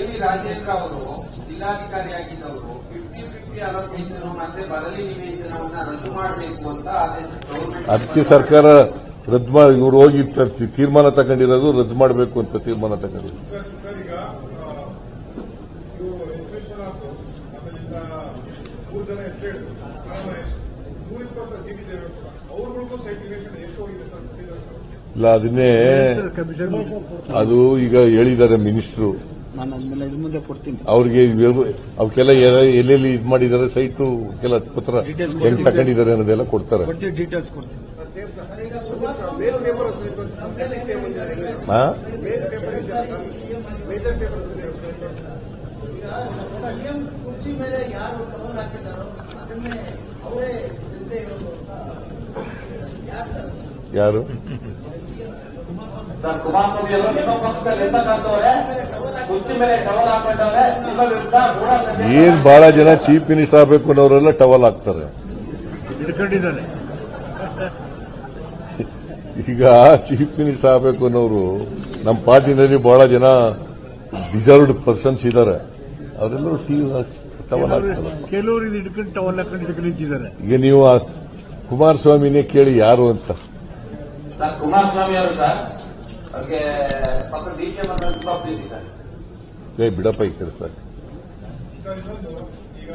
V Rajendra ಅವರು ಜಿಲ್ಲಾಧಿಕಾರಿಯಾಗಿದ್ದವರು fifty fifty allocation ಮತ್ತೆ ಬದಲಿ ನಿವೇಶನವನ್ನ ರದ್ದು ಮಾಡಬೇಕು ಅಂತ ಆದೇಶ ಅದಕ್ಕೆ ಸರ್ಕಾರ ರದ್ದು ಮಾಡಿ ಇವ್ರು ಹೋಗಿ ತೀರ್ಮಾನ ತಗೊಂಡಿರೋದು ರದ್ದು ಮಾಡಬೇಕು ಅಂತ ತೀರ್ಮಾನ ತಗೊಂಡಿರೋದು ಇಲ್ಲ ಅದನ್ನೇ ಅದು ಈಗ ಹೇಳಿದ್ದಾರೆ ಮಿನಿಸ್ಟ್ರು. ನಾನು ಅದನ್ನೆಲ್ಲ ಇದ್ರ ಮುಂದೆ ಕೊಡ್ತೀನಿ. ಅವ್ರಿಗೆ ಅವಕ್ಕೆಲ್ಲ ಎಲ್ಲೆಲ್ಲಿ ಇದು ಮಾಡಿದ್ದಾರೆ ಸೈಟು ಕೆಲ ಪತ್ರ ಹೆಂಗ್ ತಗೊಂಡಿದ್ದಾರೆ ಅನ್ನೋದೆಲ್ಲ ಕೊಡ್ತಾರೆ. ಕೊಡ್ತೀನಿ ಡೀಟೇಲ್ಸ್ ಕೊಡ್ತೀನಿ. ಹಾ ಯಾರು? ಸರ್ ಕುಮಾರಸ್ವಾಮಿ ಅವರು ನಿಮ್ಮ ಪಕ್ಷದಲ್ಲಿ ಎಂತ ಕುರ್ಚಿ ಏನ್ ಬಹಳ ಜನ ಚೀಫ್ ಮಿನಿಸ್ಟರ್ ಆಗ್ಬೇಕು ಅನ್ನೋರೆಲ್ಲ ಟವಲ್ ಹಾಕ್ತಾರೆ. ಈಗ ಚೀಫ್ ಮಿನಿಸ್ಟರ್ ಆಗಬೇಕು ಅನ್ನೋರು ನಮ್ಮ ಪಾರ್ಟಿನಲ್ಲಿ ಬಹಳ ಜನ ಡಿಸರ್ವ್ಡ್ ಪರ್ಸನ್ಸ್ ಇದ್ದಾರೆ ಅವರೆಲ್ಲರೂ ಟವಲ್ ಹಾಕ್ತಾರೆ. ಕೆಲವರು ಇದು ಟವಲ್ ಹಾಕೊಂಡು ನಿಂತಿದ್ದಾರೆ. ಈಗ ನೀವು ಕುಮಾರಸ್ವಾಮಿನೇ ಕೇಳಿ ಯಾರು ಅಂತ. ಸರ್ ಕುಮಾರಸ್ವಾಮಿ ಅವರು ಸರ್ ಅವ್ರಿಗೆ ಪಕ್ಕ ಡಿ ಸಿ ಎಂ ಅಂದ್ರೆ ತುಂಬಾ ಪ್ರೀತಿ ಸರ್. ಏ ಬಿಡಪ್ಪ ಈ ಕೆಲಸ ಸರ್ ಇನ್ನೊಂದು